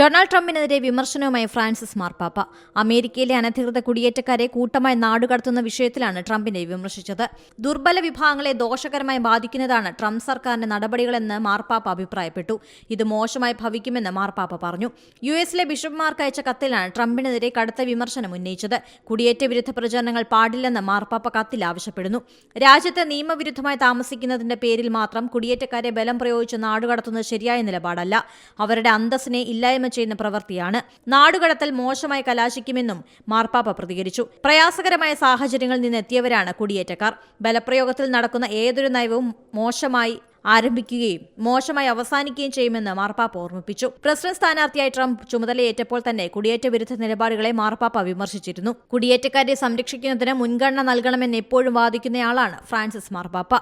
Donald ട്രംപിനെതിരെ വിമർശനവുമായി Francis മാർപ്പാപ്പ. അമേരിക്കയിലെ അനധികൃത കുടിയേറ്റക്കാരെ കൂട്ടമായി നാടുകടത്തുന്ന വിഷയത്തിലാണ് ട്രംപിനെ വിമർശിച്ചത്. ദുർബല വിഭാഗങ്ങളെ ദോഷകരമായി ബാധിക്കുന്നതാണ് ട്രംപ് സർക്കാരിന്റെ നടപടികളെന്ന് മാർപ്പാപ്പ അഭിപ്രായപ്പെട്ടു. ഇത് മോശമായി ഭവിക്കുമെന്ന് മാർപ്പാപ്പ പറഞ്ഞു. യു എസിലെ ബിഷപ്പ്മാർക്ക് അയച്ച കത്തിലാണ് ട്രംപിനെതിരെ കടുത്ത വിമർശനം ഉന്നയിച്ചത്. കുടിയേറ്റ വിരുദ്ധ പ്രചരണങ്ങൾ പാടില്ലെന്ന് മാർപ്പാപ്പ കത്തിൽ ആവശ്യപ്പെടുന്നു. രാജ്യത്ത് നിയമവിരുദ്ധമായി താമസിക്കുന്നതിന്റെ പേരിൽ മാത്രം കുടിയേറ്റക്കാരെ ബലം പ്രയോഗിച്ച് നാടുകടത്തുന്നത് ശരിയായ നിലപാടല്ല. അവരുടെ അന്തസ്സിനെ ഇല്ലായ്മ ചെയ്യുന്ന പ്രവൃത്തിയാണ്. നാടുകടത്തൽ മോശമായി കലാശിക്കുമെന്നും മാർപ്പാപ്പ പ്രതികരിച്ചു. പ്രയാസകരമായ സാഹചര്യങ്ങളിൽ നിന്നെത്തിയവരാണ് കുടിയേറ്റക്കാർ. ബലപ്രയോഗത്തിൽ നടക്കുന്ന ഏതൊരു നയവും മോശമായി ആരംഭിക്കുകയും മോശമായി അവസാനിക്കുകയും ചെയ്യുമെന്ന് മാർപ്പാപ്പ ഓർമ്മിപ്പിച്ചു. പ്രസിഡന്റ് സ്ഥാനാർത്ഥിയായി ട്രംപ് ചുമതലയേറ്റപ്പോൾ തന്നെ കുടിയേറ്റ വിരുദ്ധ നിലപാടുകളെ മാർപ്പാപ്പ വിമർശിച്ചിരുന്നു. കുടിയേറ്റക്കാരെ സംരക്ഷിക്കുന്നതിന് മുൻഗണന നൽകണമെന്ന് എപ്പോഴും വാദിക്കുന്നയാളാണ് ഫ്രാൻസിസ് മാർപ്പാപ്പ.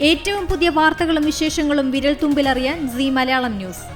ഏറ്റവും പുതിയ വാർത്തകളും വിശേഷങ്ങളും വിരൽ തുമ്പിലറിയാൻ സി മലയാളം ന്യൂസ്.